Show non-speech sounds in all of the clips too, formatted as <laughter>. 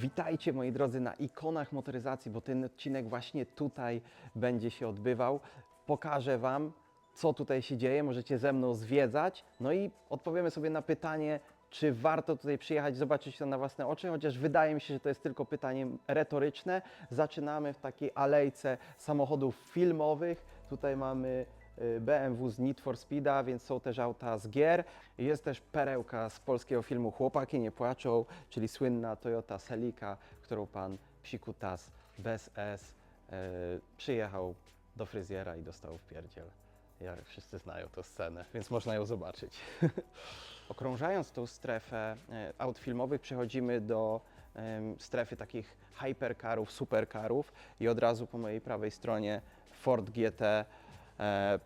Witajcie moi drodzy na ikonach motoryzacji, bo ten odcinek właśnie tutaj będzie się odbywał. Pokażę Wam, co tutaj się dzieje, możecie ze mną zwiedzać, no i odpowiemy sobie na pytanie, czy warto tutaj przyjechać, zobaczyć to na własne oczy, chociaż wydaje mi się, że to jest tylko pytanie retoryczne. Zaczynamy w takiej alejce samochodów filmowych. Tutaj mamy BMW z Need for Speeda, więc są też auta z gier. Jest też perełka z polskiego filmu Chłopaki nie płaczą, czyli słynna Toyota Celica, którą pan Psikutas bez S y, przyjechał do fryzjera i dostał w pierdziel. Jak wszyscy znają tę scenę, więc można ją zobaczyć. <laughs> Okrążając tą strefę e, aut filmowych, przechodzimy do strefy takich hypercarów, supercarów i od razu po mojej prawej stronie Ford GT,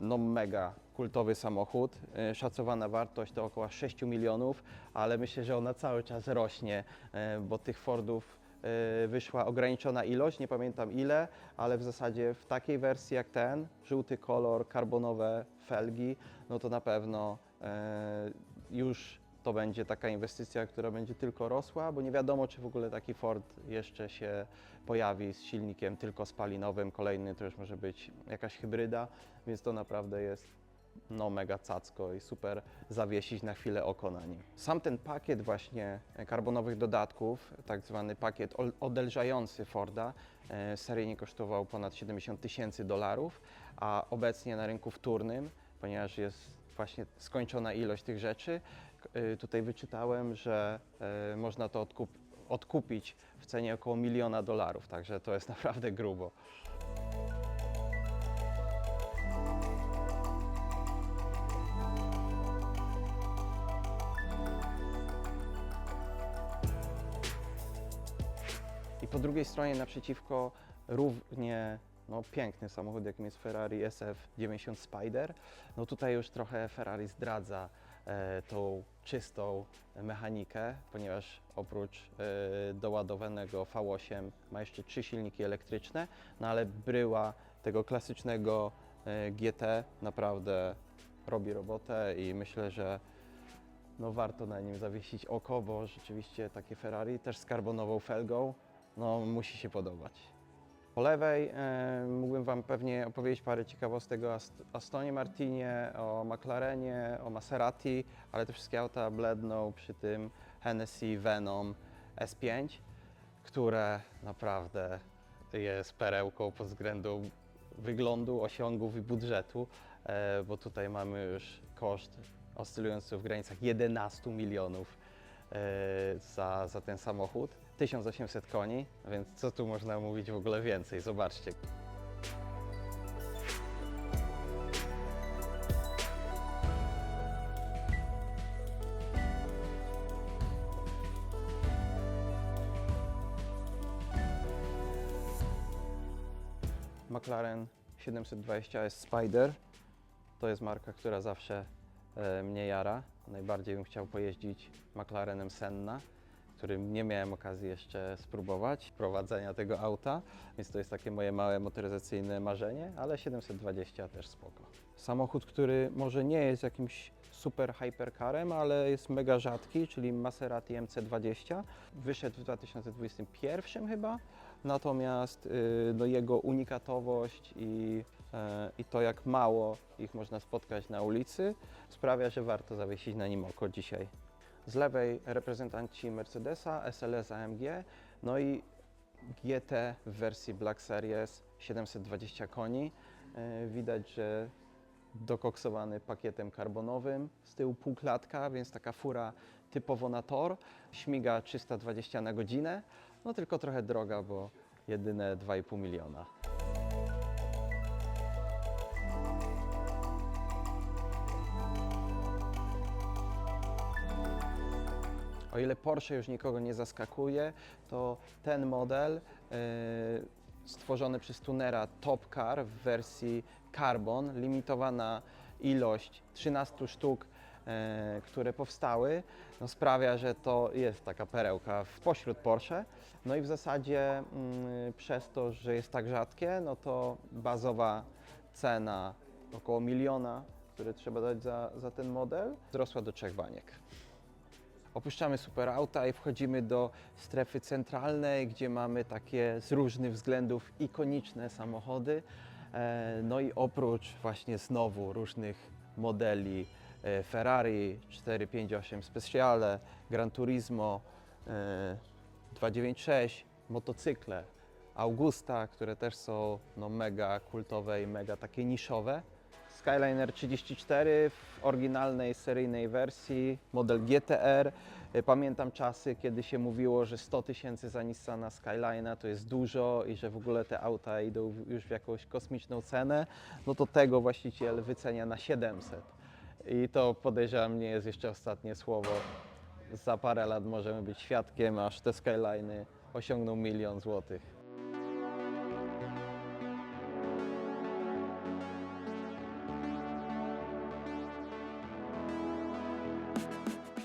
no mega kultowy samochód. E, Szacowana wartość to około 6 milionów, ale myślę, że ona cały czas rośnie, e, bo tych Fordów e, wyszła ograniczona ilość, nie pamiętam ile, ale w zasadzie w takiej wersji jak ten, żółty kolor, karbonowe felgi, no to na pewno e, już to będzie taka inwestycja, która będzie tylko rosła, bo nie wiadomo, czy w ogóle taki Ford jeszcze się pojawi z silnikiem tylko spalinowym. Kolejny to już może być jakaś hybryda, więc to naprawdę jest no mega cacko i super zawiesić na chwilę oko na nim. Sam ten pakiet właśnie karbonowych dodatków, tak zwany pakiet odelżający Forda, e, seryjnie kosztował ponad 70 tysięcy dolarów, a obecnie na rynku wtórnym, ponieważ jest właśnie skończona ilość tych rzeczy, tutaj wyczytałem, że e, można to odkup- odkupić w cenie około miliona dolarów, także to jest <laughs> naprawdę grubo. I po drugiej stronie naprzeciwko równie no, piękny samochód, jakim jest Ferrari SF90 Spider. No tutaj już trochę Ferrari zdradza tą czystą mechanikę, ponieważ oprócz e, doładowanego V8 ma jeszcze trzy silniki elektryczne, no ale bryła tego klasycznego e, GT naprawdę robi robotę i myślę, że no warto na nim zawiesić oko, bo rzeczywiście takie Ferrari też z karbonową felgą, no musi się podobać. Po lewej e, mógłbym Wam pewnie opowiedzieć parę ciekawostek o Ast- Astonie Martinie, o McLarenie, o Maserati, ale te wszystkie auta bledną przy tym Hennessy Venom S5, które naprawdę jest perełką pod względem wyglądu, osiągów i budżetu, e, bo tutaj mamy już koszt oscylujący w granicach 11 milionów e, za, za ten samochód. 1800 koni, więc co tu można mówić w ogóle więcej? Zobaczcie. McLaren 720S Spider to jest marka, która zawsze e, mnie jara. Najbardziej bym chciał pojeździć McLarenem Senna, którym nie miałem okazji jeszcze spróbować prowadzenia tego auta, więc to jest takie moje małe motoryzacyjne marzenie, ale 720 też spoko. Samochód, który może nie jest jakimś super hypercarem, ale jest mega rzadki, czyli Maserati MC20. Wyszedł w 2021 chyba, natomiast y, no, jego unikatowość i, e, i to jak mało ich można spotkać na ulicy sprawia, że warto zawiesić na nim oko dzisiaj. Z lewej reprezentanci Mercedesa, SLS AMG, no i GT w wersji Black Series 720 koni. E, Widać, że dokoksowany pakietem karbonowym, z tyłu półklatka, więc taka fura typowo na tor. Śmiga 320 na godzinę, no tylko trochę droga, bo jedyne 2,5 miliona. O ile Porsche już nikogo nie zaskakuje, to ten model e, stworzony przez tunera Top Car w wersji Carbon, limitowana ilość 13 sztuk, e, które powstały, no sprawia, że to jest taka perełka w- pośród Porsche. No i w zasadzie mm, przez to, że jest tak rzadkie, no to bazowa cena około miliona, które trzeba dać za, za ten model, wzrosła do trzech baniek. Opuszczamy superauta i wchodzimy do strefy centralnej, gdzie mamy takie z różnych względów ikoniczne samochody. E, No i oprócz właśnie znowu różnych modeli e, Ferrari 458 Speciale, Gran Turismo e, 296, motocykle Augusta, które też są no, mega kultowe i mega takie niszowe. Skyliner 34 w oryginalnej seryjnej wersji, model GTR. Y, Pamiętam czasy, kiedy się mówiło, że 100 tysięcy za Nissana Skylina to jest dużo i że w ogóle te auta idą już w jakąś kosmiczną cenę. No to tego właściciel wycenia na 700. I to podejrzewam nie jest jeszcze ostatnie słowo. Za parę lat możemy być świadkiem, aż te Skyliny osiągną milion złotych.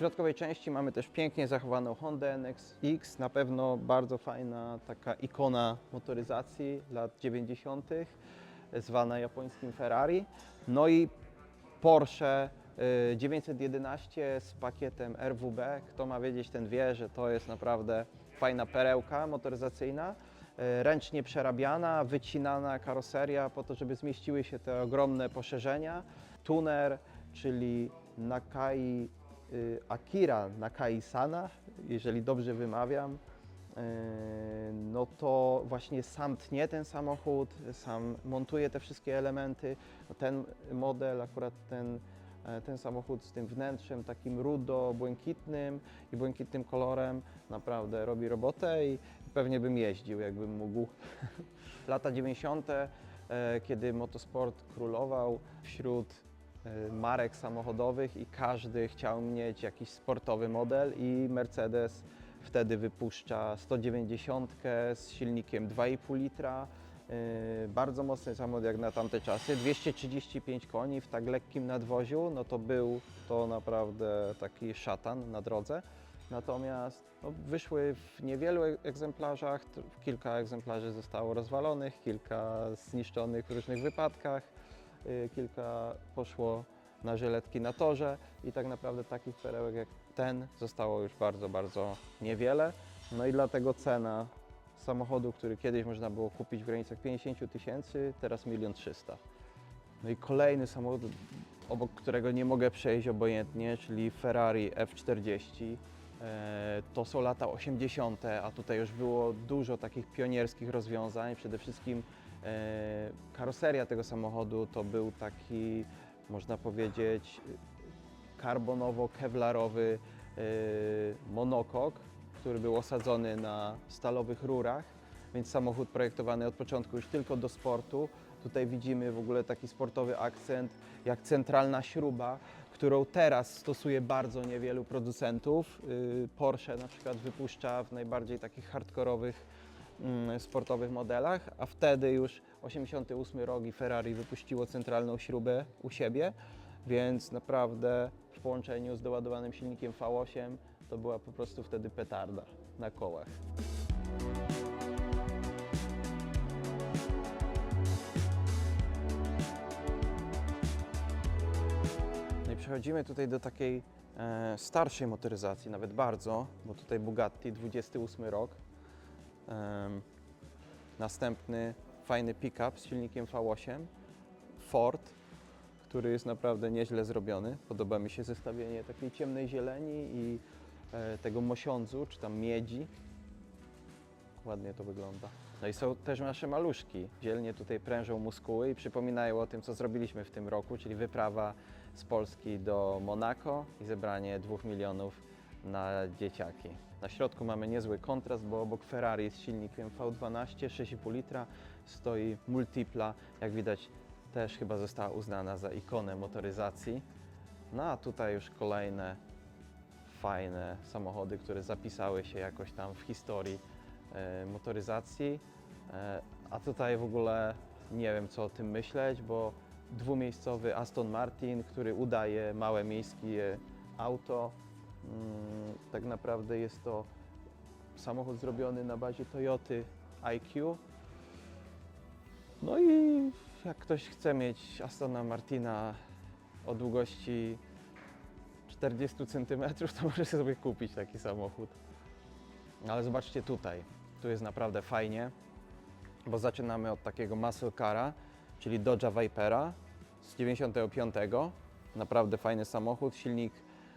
Środkowej części mamy też pięknie zachowaną Honda NX-X, na pewno bardzo fajna taka ikona motoryzacji lat 90., zwana japońskim Ferrari. No i Porsche y, 911 z pakietem RWB. Kto ma wiedzieć, ten wie, że to jest naprawdę fajna perełka motoryzacyjna. y, Ręcznie przerabiana, wycinana karoseria po to, żeby zmieściły się te ogromne poszerzenia. Tuner, czyli Nakai y, Akira Nakai-sana, jeżeli dobrze wymawiam, y, no to właśnie sam tnie ten samochód, sam montuje te wszystkie elementy. Ten model, akurat ten, e, ten samochód z tym wnętrzem takim rudo-błękitnym i błękitnym kolorem naprawdę robi robotę i pewnie bym jeździł, jakbym mógł. <laughs> Lata 90., e, kiedy motosport królował wśród marek samochodowych i każdy chciał mieć jakiś sportowy model i Mercedes wtedy wypuszcza 190 z silnikiem 2,5 litra. Yy, Bardzo mocny samochód jak na tamte czasy, 235 koni w tak lekkim nadwoziu, no to był to naprawdę taki szatan na drodze. Natomiast no, wyszły w niewielu e- egzemplarzach, kilka egzemplarzy zostało rozwalonych, kilka zniszczonych w różnych wypadkach, kilka poszło na żyletki na torze i tak naprawdę takich perełek jak ten zostało już bardzo, bardzo niewiele. No i dlatego cena samochodu, który kiedyś można było kupić w granicach 50 tysięcy, teraz 1 300 No i kolejny samochód, obok którego nie mogę przejść obojętnie, czyli Ferrari F40. E, To są lata 80., a tutaj już było dużo takich pionierskich rozwiązań. Przede wszystkim karoseria tego samochodu to był taki, można powiedzieć, karbonowo-kewlarowy e, monokok, który był osadzony na stalowych rurach, więc samochód projektowany od początku już tylko do sportu. Tutaj widzimy w ogóle taki sportowy akcent, jak centralna śruba, którą teraz stosuje bardzo niewielu producentów. Y, Porsche na przykład wypuszcza w najbardziej takich hardkorowych sportowych modelach, a wtedy już 88 rok i Ferrari wypuściło centralną śrubę u siebie, więc naprawdę w połączeniu z doładowanym silnikiem V8 to była po prostu wtedy petarda na kołach. No i przechodzimy tutaj do takiej e, starszej motoryzacji, nawet bardzo, bo tutaj Bugatti 28 rok. Następny fajny pick-up z silnikiem V8. Ford, który jest naprawdę nieźle zrobiony. Podoba mi się zestawienie takiej ciemnej zieleni i e, tego mosiądzu, czy tam miedzi. Ładnie to wygląda. No i są też nasze maluszki. Dzielnie tutaj prężą muskuły i przypominają o tym, co zrobiliśmy w tym roku, czyli wyprawa z Polski do Monako i zebranie 2 milionów na dzieciaki. Na środku mamy niezły kontrast, bo obok Ferrari z silnikiem V12 6,5 litra stoi Multipla. Jak widać też chyba została uznana za ikonę motoryzacji. No a tutaj już kolejne fajne samochody, które zapisały się jakoś tam w historii e, motoryzacji. E, a tutaj w ogóle nie wiem co o tym myśleć, bo dwumiejscowy Aston Martin, który udaje małe miejskie auto. Mm, tak naprawdę jest to samochód zrobiony na bazie Toyoty IQ. No i jak ktoś chce mieć Astona Martina o długości 40 cm, to <laughs> możecie sobie kupić taki samochód. Ale zobaczcie tutaj, tu jest naprawdę fajnie, bo zaczynamy od takiego muscle cara, czyli Dodge'a Vipera z 95. Naprawdę fajny samochód, silnik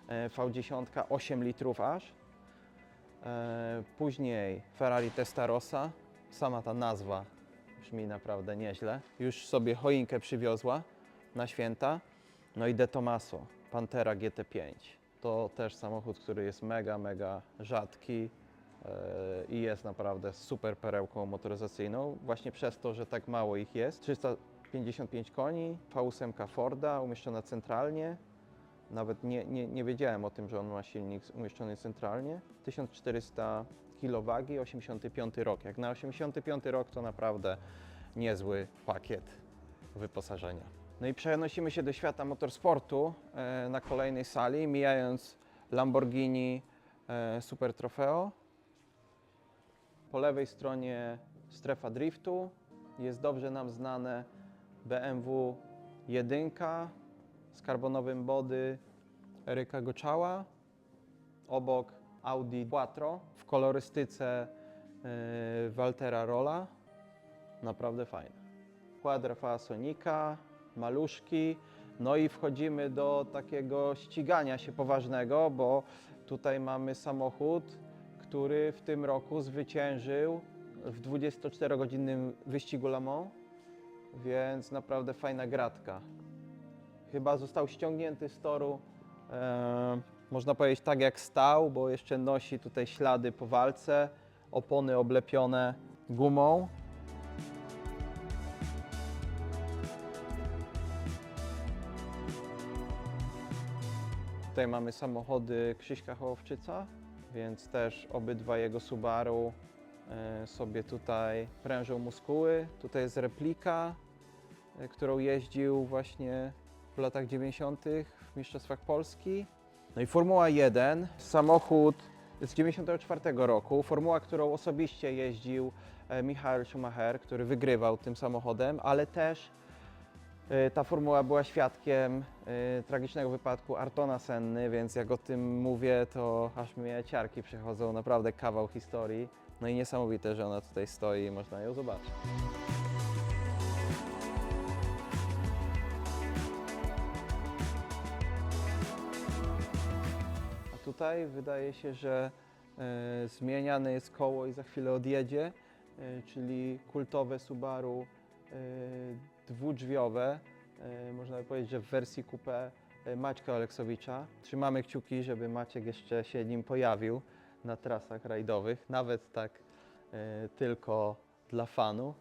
V10, 8 litrów aż. E, Później Ferrari Testarossa, sama ta nazwa brzmi naprawdę nieźle. Już sobie choinkę przywiozła na święta. No i De Tomaso, Pantera GT5. To też samochód, który jest mega, mega rzadki e, i jest naprawdę super perełką motoryzacyjną, właśnie przez to, że tak mało ich jest. 355 koni, V8 Forda umieszczona centralnie. Nawet nie, nie, nie wiedziałem o tym, że on ma silnik umieszczony centralnie. 1400 kWh, 85 rok. Jak na 85 rok to naprawdę niezły pakiet wyposażenia. No i przenosimy się do świata motorsportu e, na kolejnej sali, mijając Lamborghini e, Super Trofeo. Po lewej stronie strefa driftu. Jest dobrze nam znane BMW 1 z karbonowym body Eryka Goczała. Obok Audi Quattro w kolorystyce e, Waltera Rolla. Naprawdę fajne. Quadra Sonika, maluszki. No i wchodzimy do takiego ścigania się poważnego, bo tutaj mamy samochód, który w tym roku zwyciężył w 24-godzinnym wyścigu Le Mans, więc naprawdę fajna gratka. Chyba został ściągnięty z toru, e, można powiedzieć tak jak stał, bo jeszcze nosi tutaj ślady po walce, opony oblepione gumą. Tutaj mamy samochody Krzyśka Hołowczyca, więc też obydwa jego Subaru e, sobie tutaj prężą muskuły. Tutaj jest replika, e, którą jeździł właśnie w latach 90. w Mistrzostwach Polski. No i Formuła 1, samochód z 94 roku, formuła, którą osobiście jeździł e, Michael Schumacher, który wygrywał tym samochodem, ale też E, Ta formuła była świadkiem e, tragicznego wypadku Artona Senny, więc jak o tym mówię, to aż mnie ciarki przychodzą. Naprawdę kawał historii. No i niesamowite, że ona tutaj stoi i można ją zobaczyć. Tutaj wydaje się, że e, zmieniane jest koło i za chwilę odjedzie, e, czyli kultowe Subaru e, dwudrzwiowe, można by powiedzieć, że w wersji coupé Maćka Oleksowicza. Trzymamy kciuki, żeby Maciek jeszcze się nim pojawił na trasach rajdowych, nawet tak tylko dla fanu,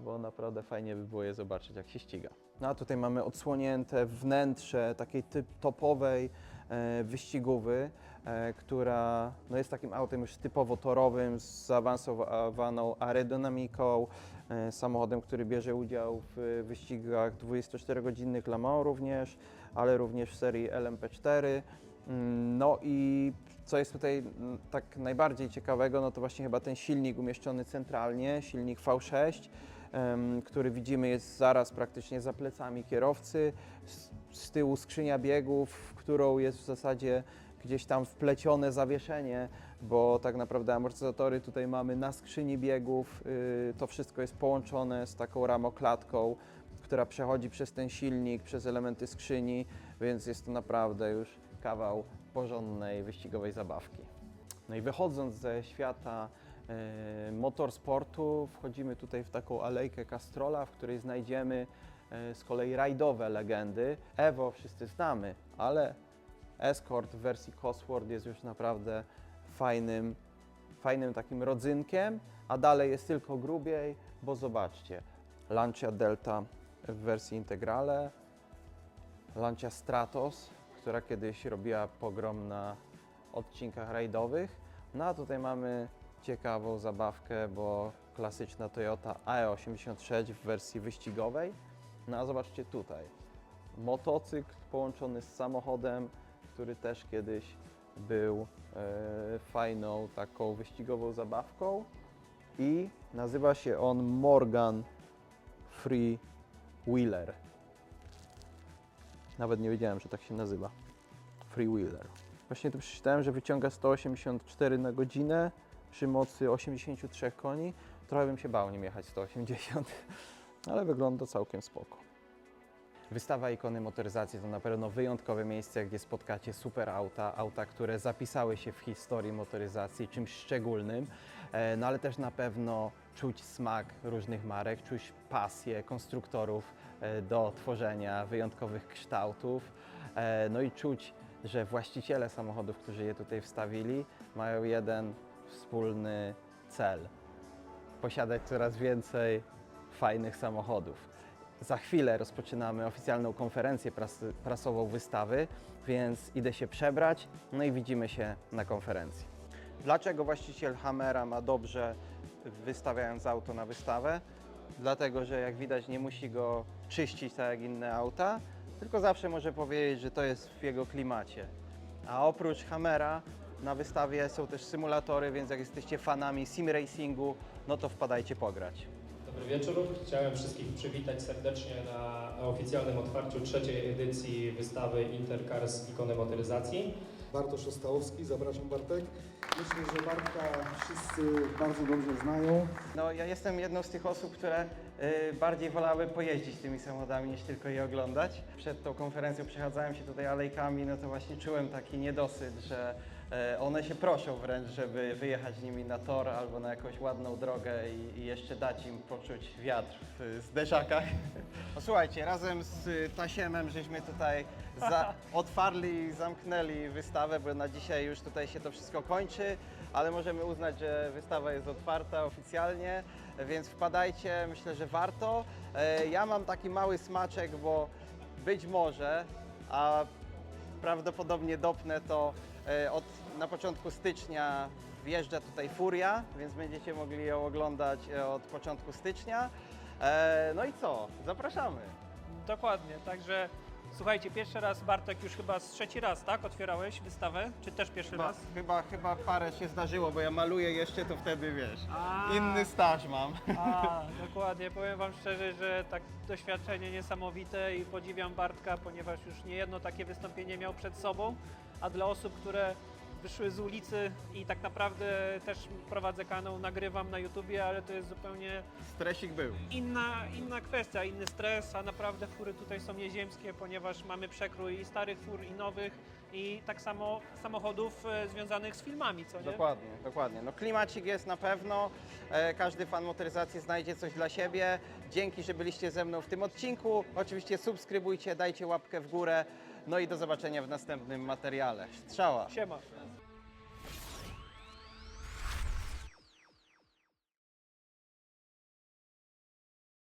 bo naprawdę fajnie by było je zobaczyć, jak się ściga. No a tutaj mamy odsłonięte wnętrze takiej typ topowej e, wyścigówy, e, która no jest takim autem już typowo torowym, z zaawansowaną aerodynamiką, e, samochodem, który bierze udział w wyścigach 24-godzinnych Le Mans również, ale również w serii LMP4. Mm, No i co jest tutaj mm, tak najbardziej ciekawego, no to właśnie chyba ten silnik umieszczony centralnie, silnik V6, em, który widzimy jest zaraz praktycznie za plecami kierowcy. Z, tyłu skrzynia biegów, w którą jest w zasadzie gdzieś tam wplecione zawieszenie, bo tak naprawdę amortyzatory tutaj mamy na skrzyni biegów. y, To wszystko jest połączone z taką ramoklatką, która przechodzi przez ten silnik, przez elementy skrzyni, więc jest to naprawdę już kawał porządnej wyścigowej zabawki. No i wychodząc ze świata e, motorsportu, wchodzimy tutaj w taką alejkę Castrola, w której znajdziemy z kolei rajdowe legendy. Evo wszyscy znamy, ale Escort w wersji Cosworth jest już naprawdę fajnym, fajnym takim rodzynkiem, a dalej jest tylko grubiej, bo zobaczcie, Lancia Delta w wersji Integrale, Lancia Stratos, która kiedyś robiła pogrom na odcinkach rajdowych. No a tutaj mamy ciekawą zabawkę, bo klasyczna Toyota AE86 w wersji wyścigowej. No a zobaczcie tutaj, motocykl połączony z samochodem, który też kiedyś był e, fajną taką wyścigową zabawką i nazywa się on Morgan Free Wheeler. Nawet nie wiedziałem, że tak się nazywa. freewheeler. Właśnie tu przeczytałem, że wyciąga 184 na godzinę przy mocy 83 koni. Trochę bym się bał nim jechać 180, ale wygląda całkiem spoko. Wystawa ikony motoryzacji to na pewno wyjątkowe miejsce, gdzie spotkacie super auta, auta, które zapisały się w historii motoryzacji czymś szczególnym, e, no ale też na pewno czuć smak różnych marek, czuć pasję konstruktorów e, do tworzenia wyjątkowych kształtów, e, no i czuć, że właściciele samochodów, którzy je tutaj wstawili, mają jeden wspólny cel. Posiadać coraz więcej fajnych samochodów. Za chwilę rozpoczynamy oficjalną konferencję pras prasową wystawy, więc idę się przebrać, no i widzimy się na konferencji. Dlaczego właściciel Hammera ma dobrze wystawiając auto na wystawę? Dlatego, że jak widać nie musi go czyścić tak jak inne auta, tylko zawsze może powiedzieć, że to jest w jego klimacie. A oprócz Hammera na wystawie są też symulatory, więc jak jesteście fanami sim racingu, no to wpadajcie pograć. Dobry wieczór. Chciałem wszystkich przywitać serdecznie na oficjalnym otwarciu trzeciej edycji wystawy Intercars Ikony Motoryzacji. Bartosz Ostałowski, zapraszam Bartek. Myślę, że Bartka wszyscy bardzo dobrze znają. No, ja jestem jedną z tych osób, które y, bardziej wolały pojeździć tymi samochodami niż tylko je oglądać. Przed tą konferencją przechadzałem się tutaj alejkami, no to właśnie czułem taki niedosyt, że one się proszą wręcz, żeby wyjechać nimi na tor albo na jakąś ładną drogę i, i jeszcze dać im poczuć wiatr w zderzakach. No słuchajcie, razem z Tasiemem żeśmy tutaj za, <laughs> otwarli i zamknęli wystawę, bo na dzisiaj już tutaj się to wszystko kończy, ale możemy uznać, że wystawa jest otwarta oficjalnie, więc wpadajcie, myślę, że warto. E, Ja mam taki mały smaczek, bo być może, a prawdopodobnie dopnę to e, od, na początku stycznia wjeżdża tutaj Furia, więc będziecie mogli ją oglądać e, od początku stycznia. E, No i co? Zapraszamy. Dokładnie, także słuchajcie, pierwszy raz Bartek już chyba z trzeci raz, tak? Otwierałeś wystawę? Czy też pierwszy Chyba, raz? chyba, chyba parę się zdarzyło, bo ja maluję jeszcze, to wtedy wiesz. A. Inny staż mam. A, dokładnie, powiem Wam szczerze, że tak doświadczenie niesamowite i podziwiam Bartka, ponieważ już nie jedno takie wystąpienie miał przed sobą, a dla osób, które wyszły z ulicy i tak naprawdę też prowadzę kanał, nagrywam na YouTubie, ale to jest zupełnie Stresik był. inna, inna kwestia, inny stres, a naprawdę fury tutaj są nieziemskie, ponieważ mamy przekrój i starych fur, i nowych, i tak samo samochodów e, związanych z filmami, co nie? Dokładnie, dokładnie. No klimacik jest na pewno. E, Każdy fan motoryzacji znajdzie coś dla siebie. Dzięki, że byliście ze mną w tym odcinku. Oczywiście subskrybujcie, dajcie łapkę w górę. No i do zobaczenia w następnym materiale. Strzała. Siema.